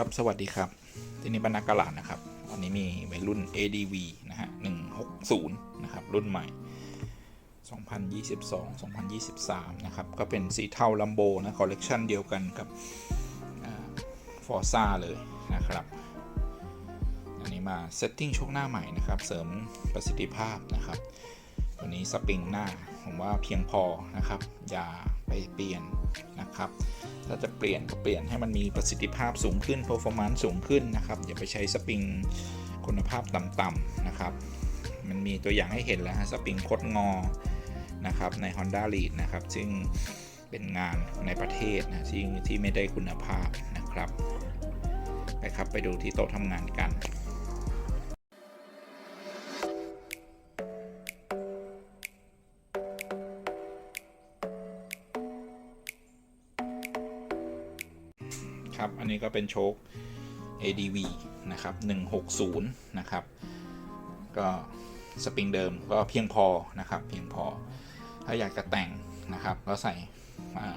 ครับสวัสดีครับที่นี่บรรณากาลาดนะครับวันนี้มีวัยรุ่น ADV นะฮะ160 นะครับ รุ่นใหม่ 2022 2023 นะครับ ก็เป็นสีเทาลัมโบนะคอลเลกชันเดียวกันกับฟอร์ซ่าเลยนะครับ อันนี้มาเซตติ้งช่วงหน้าใหม่นะครับ เสริมประสิทธิภาพนะครับตัวนี้สปริงหน้า ผมว่าเพียงพอนะครับ อย่าไปเปลี่ยนนะครับ ถ้าจะเปลี่ยนก็เปลี่ยนให้มันมีประสิทธิภาพสูงขึ้น performance สูงขึ้นนะครับ อย่าไปใช้สปริงคุณภาพต่ำๆนะครับ มันมีตัวอย่างให้เห็นแล้วฮะสปริงคดงอนะครับใน Honda Lead นะครับ ซึ่งเป็นงานในประเทศนะที่ที่ไม่ได้คุณภาพนะครับ ไปครับไปดูที่โต๊ะทำงานกัน ครับ อันนี้ก็เป็นโชค ADV นะครับ 160 นะครับ ก็สปริงเดิมก็เพียงพอนะครับ เพียงพอ ถ้าอยากจะแต่งนะครับ ก็ใส่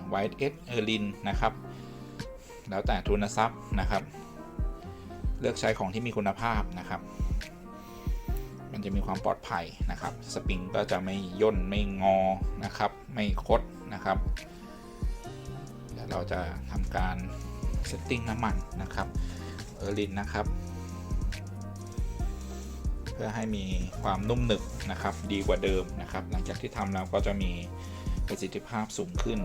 ไวท์เอสเออร์ลินนะครับ แล้วแต่ทุนทรัพย์นะครับ เลือกใช้ของที่มีคุณภาพนะครับ มันจะมีความปลอดภัยนะครับ สปริงก็จะไม่ย่นไม่งอนะครับ ไม่คดนะครับ เดี๋ยวเราจะทำการ เซตติ้งน้ำมันนะครับเออร์ลินนะครับ เพื่อให้มีความนุ่มหนึบนะครับ ดีกว่าเดิมนะครับ หลังจากที่ทำเราก็จะมีประสิทธิภาพสูงขึ้น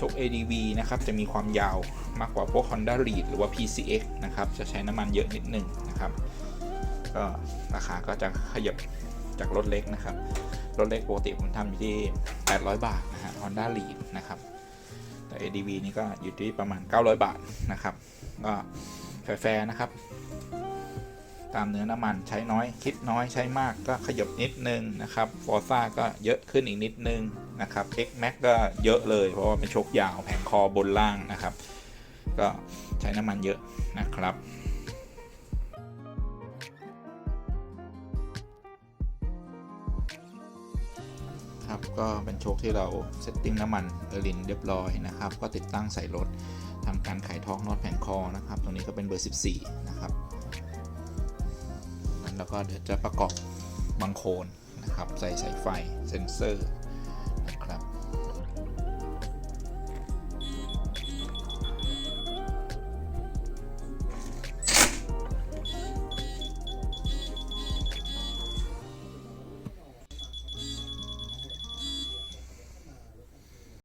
ชก ADV นะครับ จะมีความยาวมากกว่าพวก Honda Lead หรือว่า PCX นะครับ จะใช้น้ำมันเยอะนิดหนึ่งนะครับ ก็ราคาก็จะขยับจากรถเล็กนะครับ รถเล็กปกติผมทำอยู่ที่ 800 บาทนะฮะ Honda Lead นะครับ ADV นี่ก็อยู่ที่ประมาณ 900 บาทนะครับ ก็แฟร์ๆนะครับ ตามเนื้อน้ำมันใช้น้อยคิดน้อยใช้มากก็ขยบนิดนึงนะครับฟอร์ซ่าก็เยอะขึ้นอีกนิดนึงนะครับเค็กแม็กก็เยอะเลยเพราะว่าเป็นชกยาวแผงคอบนล่างนะครับ ก็ใช้น้ำมันเยอะนะครับ ครับ ก็เป็นโชคที่เราเซตติ้งน้ำมันเออร์ลินเรียบร้อยนะครับ ก็ติดตั้งใส่รถทำการไขท้องน็อตแผงคอนะครับ ตรงนี้ก็เป็นเบอร์ 14 นะครับนั้นแล้วก็เดี๋ยวจะประกอบบังโคนนะครับ ใส่สายไฟเซนเซอร์